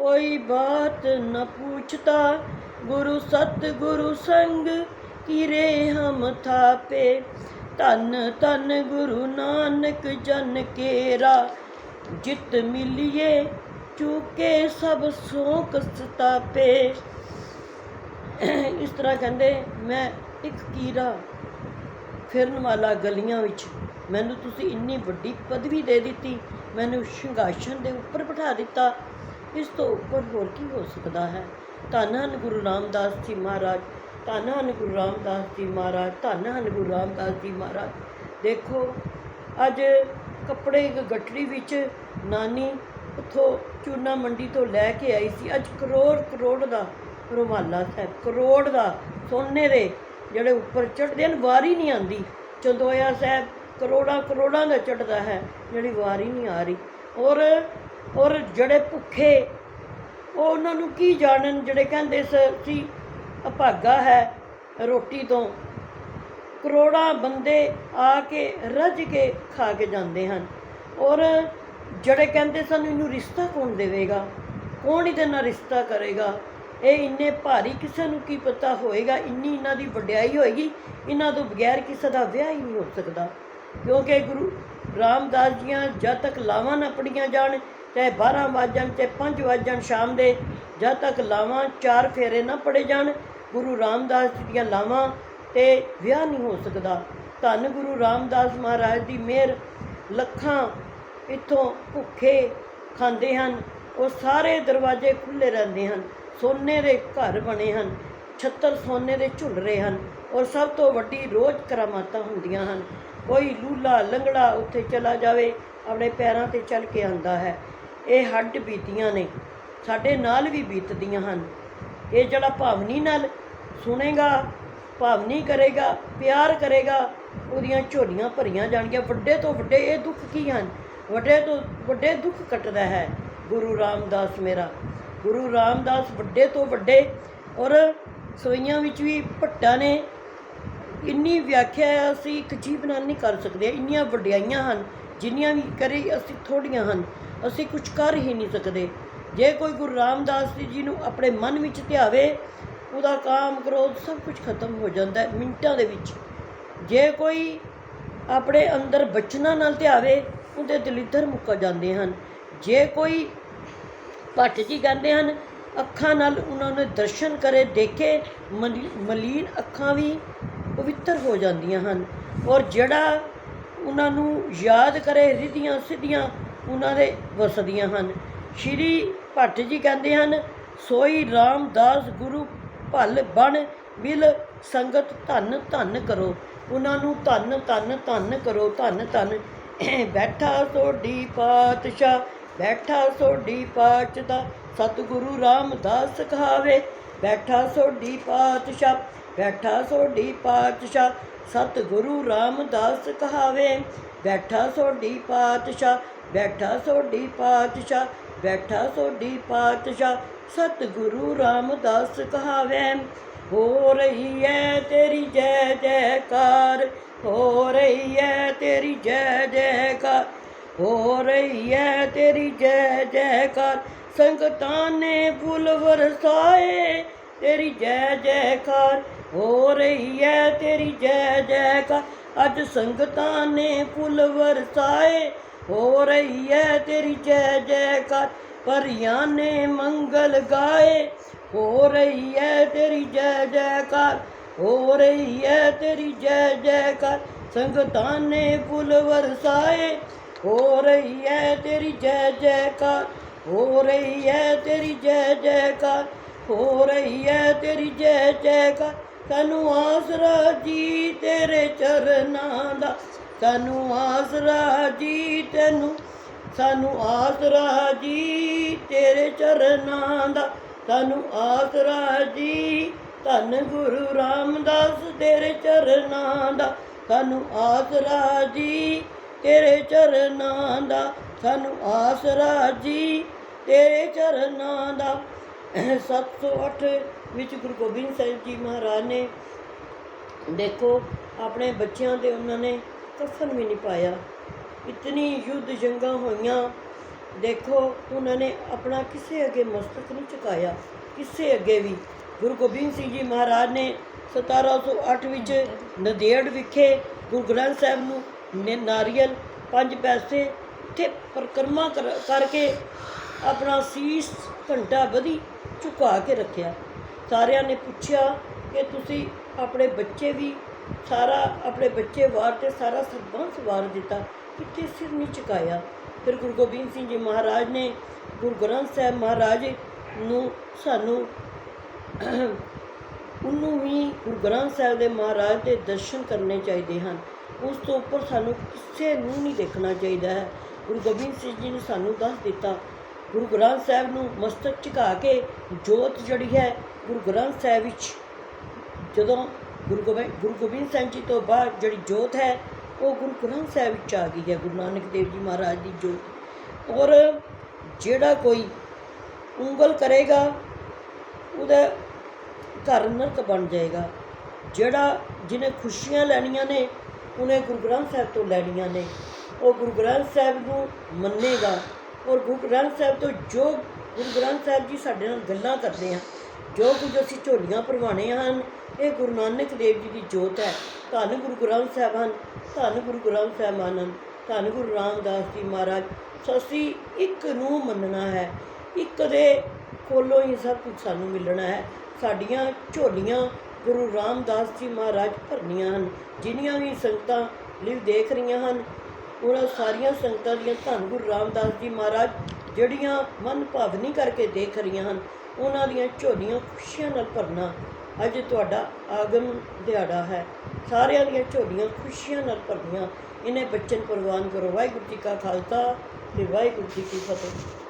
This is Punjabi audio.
कोई बात न पूछता गुरु सत गुरु संग किरे हम थापे ਧੰਨ ਧੰਨ ਗੁਰੂ ਨਾਨਕ ਜਨ ਕੇਰਾ ਜਿਤ ਮਿਲਿਏ ਚੁਕੇ ਸਭ ਸੋਕ ਸਤਾਪੇ ਇਸ ਤਰ੍ਹਾਂ ਕਹਿੰਦੇ ਮੈਂ ਇੱਕ ਕੀਰਾ ਫਿਰਨ ਵਾਲਾ ਗਲੀਆਂ ਵਿੱਚ ਮੈਨੂੰ ਤੁਸੀਂ ਇੰਨੀ ਵੱਡੀ ਪਦਵੀ ਦੇ ਦਿੱਤੀ ਮੈਨੂੰ ਸਿੰਘਾਸਨ ਦੇ ਉੱਪਰ ਬਿਠਾ ਦਿੱਤਾ ਇਸ ਤੋਂ ਉੱਪਰ ਹੋਰ ਕੀ ਹੋ ਸਕਦਾ ਹੈ? ਧੰਨ ਹਨ ਗੁਰੂ ਰਾਮਦਾਸ ਜੀ ਮਹਾਰਾਜ, ਧੰਨ ਹਨ ਗੁਰੂ ਰਾਮਦਾਸ ਜੀ ਮਹਾਰਾਜ, ਧੰਨ ਹਨ ਗੁਰੂ ਰਾਮਦਾਸ ਜੀ ਮਹਾਰਾਜ। ਦੇਖੋ, ਅੱਜ ਕੱਪੜੇ ਇੱਕ ਗੱਠੜੀ ਵਿੱਚ ਨਾਨੀ ਉੱਥੋਂ ਚੂਨਾ ਮੰਡੀ ਤੋਂ ਲੈ ਕੇ ਆਈ ਸੀ। ਅੱਜ ਕਰੋੜ ਕਰੋੜ ਦਾ ਰੁਮਾਲਾ ਸਾਹਿਬ ਕਰੋੜ ਦਾ ਸੋਨੇ ਦੇ ਜਿਹੜੇ ਉੱਪਰ ਚੜ੍ਹਦੇ ਹਨ, ਵਾਰੀ ਨਹੀਂ ਆਂਦੀ ਚੰਦੋਇਆ ਸਾਹਿਬ ਕਰੋੜਾਂ ਕਰੋੜਾਂ ਦਾ ਚੜ੍ਹਦਾ ਹੈ, ਜਿਹੜੀ ਵਾਰੀ ਨਹੀਂ ਆ ਰਹੀ। ਔਰ ਔਰ ਜਿਹੜੇ ਭੁੱਖੇ, ਉਹ ਉਹਨਾਂ ਨੂੰ ਕੀ ਜਾਣਨ? ਜਿਹੜੇ ਕਹਿੰਦੇ ਸ- ਸੀ, ਅਭਾਗਾ ਹੈ ਰੋਟੀ ਤੋਂ। ਕਰੋੜਾਂ ਬੰਦੇ ਆ ਕੇ ਰੱਜ ਕੇ ਖਾ ਕੇ ਜਾਂਦੇ ਹਨ। ਔਰ ਜਿਹੜੇ ਕਹਿੰਦੇ ਸਨ, ਇਹਨੂੰ ਰਿਸ਼ਤਾ ਕੌਣ ਦੇਵੇਗਾ? ਕੌਣ ਇਹਦੇ ਨਾਲ ਰਿਸ਼ਤਾ ਕਰੇਗਾ? ਇਹ ਇੰਨੇ ਭਾਰੀ ਕਿਸੇ ਨੂੰ ਕੀ ਪਤਾ ਹੋਏਗਾ? ਇੰਨੀ ਇਹਨਾਂ ਦੀ ਵਡਿਆਈ ਹੋਏਗੀ, ਇਹਨਾਂ ਤੋਂ ਬਗੈਰ ਕਿਸੇ ਦਾ ਵਿਆਹ ਹੀ ਨਹੀਂ ਹੋ ਸਕਦਾ। ਕਿਉਂਕਿ ਗੁਰੂ ਰਾਮਦਾਸ ਜੀਆਂ ਜਦ ਤੱਕ ਲਾਵਾਂ ਨਾ ਪੜੀਆਂ ਜਾਣ ਚਾਹੇ 12 ਵੱਜ ਜਾਣ, ਚਾਹੇ 5 ਵੱਜ ਜਾਣ ਸ਼ਾਮ ਦੇ, ਜਦ ਤੱਕ ਲਾਵਾਂ ਚਾਰ ਫੇਰੇ ਨਾ ਪੜੇ ਜਾਣ, ਗੁਰੂ ਰਾਮਦਾਸ ਜੀ ਦੀਆਂ ਲਾਵਾਂ ਤੇ ਵਿਆਹ ਨਹੀਂ ਹੋ ਸਕਦਾ। ਧੰਨ ਗੁਰੂ ਰਾਮਦਾਸ ਮਹਾਰਾਜ ਦੀ ਮਿਹਰ, ਲੱਖਾਂ ਇੱਥੋਂ ਭੁੱਖੇ ਖਾਂਦੇ ਹਨ, ਉਹ ਸਾਰੇ ਦਰਵਾਜ਼ੇ ਖੁੱਲੇ ਰਹਿੰਦੇ ਹਨ, ਸੋਨੇ ਦੇ ਘਰ ਬਣੇ ਹਨ, ਛੱਤਰ ਸੋਨੇ ਦੇ ਝੁੱਲ ਰਹੇ ਹਨ, ਔਰ ਸਭ ਤੋਂ ਵੱਡੀ ਰੋਜ਼ ਕਰਾਮਾਤਾਂ ਹੁੰਦੀਆਂ ਹਨ। ਕੋਈ ਲੂਲਾ ਲੰਗੜਾ ਉੱਥੇ ਚਲਾ ਜਾਵੇ, ਆਪਣੇ ਪੈਰਾਂ ਤੇ ਚੱਲ ਕੇ ਆਂਦਾ ਹੈ। ਇਹ ਹੱਡ ਬੀਤੀਆਂ ਨੇ, ਸਾਡੇ ਨਾਲ ਵੀ ਬੀਤਦੀਆਂ ਹਨ। ਇਹ ਜਿਹੜਾ ਭਾਵਨੀ ਨਾਲ ਸੁਣੇਗਾ, ਭਾਵਨੀ ਕਰੇਗਾ, ਪਿਆਰ ਕਰੇਗਾ, ਉਹਦੀਆਂ ਝੋਲੀਆਂ ਭਰੀਆਂ ਜਾਣਗੀਆਂ। ਵੱਡੇ ਤੋਂ ਵੱਡੇ ਇਹ ਦੁੱਖ ਕੀ ਹਨ? ਵੱਡੇ ਤੋਂ ਵੱਡੇ ਦੁੱਖ ਕੱਟਦਾ ਹੈ ਗੁਰੂ ਰਾਮਦਾਸ ਮੇਰਾ। ਗੁਰੂ ਰਾਮਦਾਸ ਵੱਡੇ ਤੋਂ ਵੱਡੇ ਔਰ ਸੋਈਆਂ ਵਿੱਚ ਵੀ ਭੱਟਾ ਨੇ। ਇੰਨੀ ਵਿਆਖਿਆ ਅਸੀਂ ਇੱਕ ਜੀਵ ਨਾਲ ਨਹੀਂ ਕਰ ਸਕਦੇ। ਇੰਨੀਆਂ ਵਡਿਆਈਆਂ ਹਨ, ਜਿੰਨੀਆਂ ਵੀ ਕਰੇ ਅਸੀਂ ਥੋੜੀਆਂ ਹਨ। ਅਸੀਂ ਕੁਝ ਕਰ ਹੀ ਨਹੀਂ ਸਕਦੇ। ਜੇ ਕੋਈ ਗੁਰੂ ਰਾਮਦਾਸ ਜੀ ਨੂੰ ਆਪਣੇ ਮਨ ਵਿੱਚ ਧਿਆਵੇ, ਉਹਦਾ ਕਾਮ ਕ੍ਰੋਧ ਸਭ ਕੁਝ ਖਤਮ ਹੋ ਜਾਂਦਾ ਹੈ ਮਿੰਟਾਂ ਦੇ ਵਿੱਚ। ਜੇ ਕੋਈ ਆਪਣੇ ਅੰਦਰ ਬਚਨਾਂ ਨਾਲ ਧਿਆਵੇ, ਉਹਦੇ ਦਲਿੱਦਰ ਮੁੱਕ ਜਾਂਦੇ ਹਨ। ਜੇ ਕੋਈ ਭੱਟ ਜੀ ਕਹਿੰਦੇ ਹਨ, ਅੱਖਾਂ ਨਾਲ ਉਹਨਾਂ ਨੇ ਦਰਸ਼ਨ ਕਰੇ, ਦੇਖੇ, ਮਲੀ- ਮਲੀਨ ਅੱਖਾਂ ਵੀ ਪਵਿੱਤਰ ਹੋ ਜਾਂਦੀਆਂ ਹਨ। ਔਰ ਜਿਹੜਾ ਉਹਨਾਂ ਨੂੰ ਯਾਦ ਕਰੇ, ਰਿਧੀਆਂ ਸਿੱਧੀਆਂ ਉਹਨਾਂ ਦੇ ਵਸਦੀਆਂ ਹਨ। ਸ਼੍ਰੀ ਭੱਟ ਜੀ ਕਹਿੰਦੇ ਹਨ, ਸੋਈ ਰਾਮਦਾਸ ਗੁਰੂ ਭਲ ਬਣ, ਮਿਲ ਸੰਗਤ ਧੰਨ ਧੰਨ ਕਰੋ। ਉਹਨਾਂ ਨੂੰ ਧੰਨ ਧੰਨ ਧੰਨ ਕਰੋ, ਧੰਨ ਧੰਨ। ਬੈਠਾ ਸੋਢੀ ਪਾਤਸ਼ਾਹ, ਬੈਠਾ ਸੋਢੀ ਪਾਤਸ਼ਾਹ, ਸਤਿਗੁਰੂ ਰਾਮਦਾਸ ਕਹਾਵੇ। ਬੈਠਾ ਸੋਢੀ ਪਾਤਸ਼ਾਹ, ਬੈਠਾ ਸੋਢੀ ਪਾਤਸ਼ਾਹ, ਸਤਿਗੁਰੂ ਰਾਮਦਾਸ ਕਹਾਵੇ। ਬੈਠਾ ਸੋਢੀ ਪਾਤਸ਼ਾਹ ਬੈਠਾ ਸੋਢੀ ਪਾਤਸ਼ਾਹ, ਬੈਠਾ ਸੋਢੀ ਪਾਤਸ਼ਾਹ, ਸਤਿਗੁਰੂ ਰਾਮਦਾਸ ਕਹਾਵੇ, ਹੋ ਰਹੀ ਹੈ ਤੇਰੀ ਜੈ ਜੈਕਾਰ, ਹੋ ਰਹੀ ਹੈ ਤੇਰੀ ਜੈ ਜੈਕਾਰ, ਹੋ ਰਹੀ ਹੈ ਤੇਰੀ ਜੈ ਜੈਕਾਰ, ਸੰਗਤਾਂ ਨੇ ਫੁੱਲ ਵਰਸਾਏ ਤੇਰੀ ਜੈ ਜੈਕਾਰ, ਹੋ ਰਹੀ ਹੈ ਤੇਰੀ ਜੈ ਜੈਕਾਰ, ਅੱਜ ਸੰਗਤਾਂ ਨੇ ਫੁੱਲ ਵਰਸਾਏ ਹੋ ਰਹੀ ਹੈ ਤੇਰੀ ਜੈ ਜੈਕਾਰ ਪਰੀਆਂ ਨੇ ਮੰਗਲ ਗਾਏ ਹੋ ਰਹੀ ਹੈ ਤੇਰੀ ਜੈ ਜੈਕਾਰ ਹੋ ਰਹੀ ਹੈ ਤੇਰੀ ਜੈ ਜੈਕਾਰ ਸੰਗਤਾਂ ਨੇ ਫੁੱਲ ਵਰਸਾਏ ਹੋ ਰਹੀ ਹੈ ਤੇਰੀ ਜੈ ਜੈਕਾਰ ਹੋ ਰਹੀ ਹੈ ਤੇਰੀ ਜੈ ਜੈਕਾਰ ਹੋ ਰਹੀ ਹੈ ਤੇਰੀ ਜੈ ਜੈਕਾਰ ਤੈਨੂੰ ਆਸਰਾ ਜੀ ਤੇਰੇ ਚਰਨਾਂ ਦਾ। ਤੈਨੂੰ ਆਸਰਾ ਜੀ ਤੈਨੂੰ, ਸਾਨੂੰ ਆਸਰਾ ਜੀ ਤੇਰੇ ਚਰਨਾਂ ਦਾ। ਸਾਨੂੰ ਆਸਰਾ ਜੀ ਧੰਨ ਗੁਰੂ ਰਾਮਦਾਸ ਤੇਰੇ ਚਰਨਾਂ ਦਾ। ਸਾਨੂੰ ਆਸਰਾ ਜੀ ਤੇਰੇ ਚਰਨਾਂ ਦਾ। ਸਾਨੂੰ ਆਸਰਾ ਜੀ ਤੇਰੇ ਚਰਨਾਂ ਦਾ। 708 ਵਿੱਚ ਗੁਰੂ ਗੋਬਿੰਦ ਸਾਹਿਬ ਜੀ ਮਹਾਰਾਜ ਨੇ, ਦੇਖੋ, ਆਪਣੇ ਬੱਚਿਆਂ ਦੇ ਉਹਨਾਂ ਨੇ ਕਫਨ ਵੀ ਨਹੀਂ ਪਾਇਆ। ਇਤਨੀ ਯੁੱਧ ਜੰਗਾਂ ਹੋਈਆਂ, ਦੇਖੋ, ਉਹਨਾਂ ਨੇ ਆਪਣਾ ਕਿਸੇ ਅੱਗੇ ਮਸਤਕ ਨਹੀਂ ਝੁਕਾਇਆ, ਕਿਸੇ ਅੱਗੇ ਵੀ। ਗੁਰੂ ਗੋਬਿੰਦ ਸਿੰਘ ਜੀ ਮਹਾਰਾਜ ਨੇ 1708 ਵਿੱਚ ਨਦੇੜ ਵਿਖੇ ਗੁਰੂ ਗ੍ਰੰਥ ਸਾਹਿਬ ਨੂੰ ਨੇ, ਨਾਰੀਅਲ ਪੰਜ ਪੈਸੇ ਤੇ ਪਰਿਕਰਮਾ ਕਰ- ਕਰਕੇ ਆਪਣਾ ਸੀਸ ਘੰਟਾ ਵਧੀ ਝੁਕਾ ਕੇ ਰੱਖਿਆ। ਸਾਰਿਆਂ ਨੇ ਪੁੱਛਿਆ ਕਿ ਤੁਸੀਂ ਆਪਣੇ ਬੱਚੇ ਵੀ ਸਾਰਾ, ਆਪਣੇ ਬੱਚੇ ਵਾਰ ਤੇ ਸਾਰਾ ਸਰਬੰਸ ਵਾਰ ਦਿੱਤਾ ਕਿਤੇ ਸਿਰ ਨਹੀਂ ਝੁਕਾਇਆ? ਫਿਰ ਗੁਰੂ ਗੋਬਿੰਦ ਸਿੰਘ ਜੀ ਮਹਾਰਾਜ ਨੇ ਗੁਰੂ ਗ੍ਰੰਥ ਸਾਹਿਬ ਮਹਾਰਾਜ ਨੂੰ ਸਾਨੂੰ ਉਹਨੂੰ ਵੀ ਗੁਰੂ ਗ੍ਰੰਥ ਸਾਹਿਬ ਦੇ ਮਹਾਰਾਜ ਦੇ ਦਰਸ਼ਨ ਕਰਨੇ ਚਾਹੀਦੇ ਹਨ। ਉਸ ਤੋਂ ਉੱਪਰ ਸਾਨੂੰ ਕਿਸੇ ਨੂੰ ਨਹੀਂ ਦੇਖਣਾ ਚਾਹੀਦਾ ਹੈ। ਗੁਰੂ ਗੋਬਿੰਦ ਸਿੰਘ ਜੀ ਨੇ ਸਾਨੂੰ ਦੱਸ ਦਿੱਤਾ ਗੁਰੂ ਗ੍ਰੰਥ ਸਾਹਿਬ ਨੂੰ ਮਸਤਕ ਝੁਕਾ ਕੇ ਜੋਤ ਜਿਹੜੀ ਹੈ ਗੁਰੂ ਗ੍ਰੰਥ ਸਾਹਿਬ ਵਿੱਚ ਜਦੋਂ ਗੁਰੂ ਗੋਬਿੰਦ ਗੁਰੂ ਗੋਬਿੰਦ ਸਿੰਘ ਜੀ ਤੋਂ ਬਾਅਦ ਜਿਹੜੀ ਜੋਤ ਹੈ, ਉਹ ਗੁਰੂ ਗ੍ਰੰਥ ਸਾਹਿਬ ਵਿੱਚ ਆ ਗਈ ਹੈ, ਗੁਰੂ ਨਾਨਕ ਦੇਵ ਜੀ ਮਹਾਰਾਜ ਦੀ ਜੋਤ। ਔਰ ਜਿਹੜਾ ਕੋਈ ਉਂਗਲ ਕਰੇਗਾ, ਉਹਦਾ ਘਰ ਨਰਕ ਬਣ ਜਾਏਗਾ। ਜਿਹੜਾ ਜਿਹਨੇ ਖੁਸ਼ੀਆਂ ਲੈਣੀਆਂ ਨੇ, ਉਹਨੇ ਗੁਰੂ ਗ੍ਰੰਥ ਸਾਹਿਬ ਤੋਂ ਲੈਣੀਆਂ ਨੇ। ਉਹ ਗੁਰੂ ਗ੍ਰੰਥ ਸਾਹਿਬ ਨੂੰ ਮੰਨੇਗਾ। ਔਰ ਗੁਰੂ ਗ੍ਰੰਥ ਸਾਹਿਬ ਤੋਂ ਜੋ ਗੁਰੂ ਗ੍ਰੰਥ ਸਾਹਿਬ ਜੀ ਸਾਡੇ ਨਾਲ ਗੱਲਾਂ ਕਰਦੇ ਆ, ਜੋ ਕੁਝ ਅਸੀਂ ਝੋਲੀਆਂ ਭਰਵਾਣੇ ਹਨ, ਇਹ ਗੁਰੂ ਨਾਨਕ ਦੇਵ ਜੀ ਦੀ ਜੋਤ ਹੈ। ਧੰਨ ਗੁਰੂ ਗ੍ਰੰਥ ਸਾਹਿਬ ਹਨ, ਧੰਨ ਗੁਰੂ ਗ੍ਰੰਥ ਸਾਹਿਬ ਹਨ ਧੰਨ ਗੁਰੂ ਰਾਮਦਾਸ ਜੀ ਮਹਾਰਾਜ। ਸੋ ਅਸੀਂ ਇੱਕ ਨੂੰ ਮੰਨਣਾ ਹੈ, ਇੱਕ ਦੇ ਕੋਲੋਂ ਹੀ ਸਭ ਕੁਝ ਸਾਨੂੰ ਮਿਲਣਾ ਹੈ। ਸਾਡੀਆਂ ਝੋਲੀਆਂ ਗੁਰੂ ਰਾਮਦਾਸ ਜੀ ਮਹਾਰਾਜ ਭਰਨੀਆਂ ਹਨ, ਜਿੰਨੀਆਂ ਵੀ ਸੰਗਤਾਂ ਲਿਵ ਦੇਖ ਰਹੀਆਂ ਹਨ ਉਹਨਾਂ ਸਾਰੀਆਂ ਸੰਗਤਾਂ ਦੀਆਂ ਧੰਨ ਗੁਰੂ ਰਾਮਦਾਸ ਜੀ ਮਹਾਰਾਜ, ਜਿਹੜੀਆਂ ਮਨ ਭਾਵਨੀ ਕਰਕੇ ਦੇਖ ਰਹੀਆਂ ਹਨ, ਉਹਨਾਂ ਦੀਆਂ ਝੋਲੀਆਂ ਖੁਸ਼ੀਆਂ ਨਾਲ ਭਰਨਾ ਅੱਜ ਤੁਹਾਡਾ ਆਗਮ ਦਿਹਾੜਾ ਹੈ। ਸਾਰਿਆਂ ਦੀਆਂ ਝੋਲੀਆਂ ਖੁਸ਼ੀਆਂ ਨਾਲ ਭਰਨੀਆਂ। ਇਹਨੇ ਬੱਚਨ ਪ੍ਰਵਾਨ ਕਰੋ। ਵਾਹਿਗੁਰੂ ਜੀ ਕਾ ਖਾਲਸਾ ਤੇ ਵਾਹਿਗੁਰੂ ਜੀ ਕੀ ਫਤਿਹ।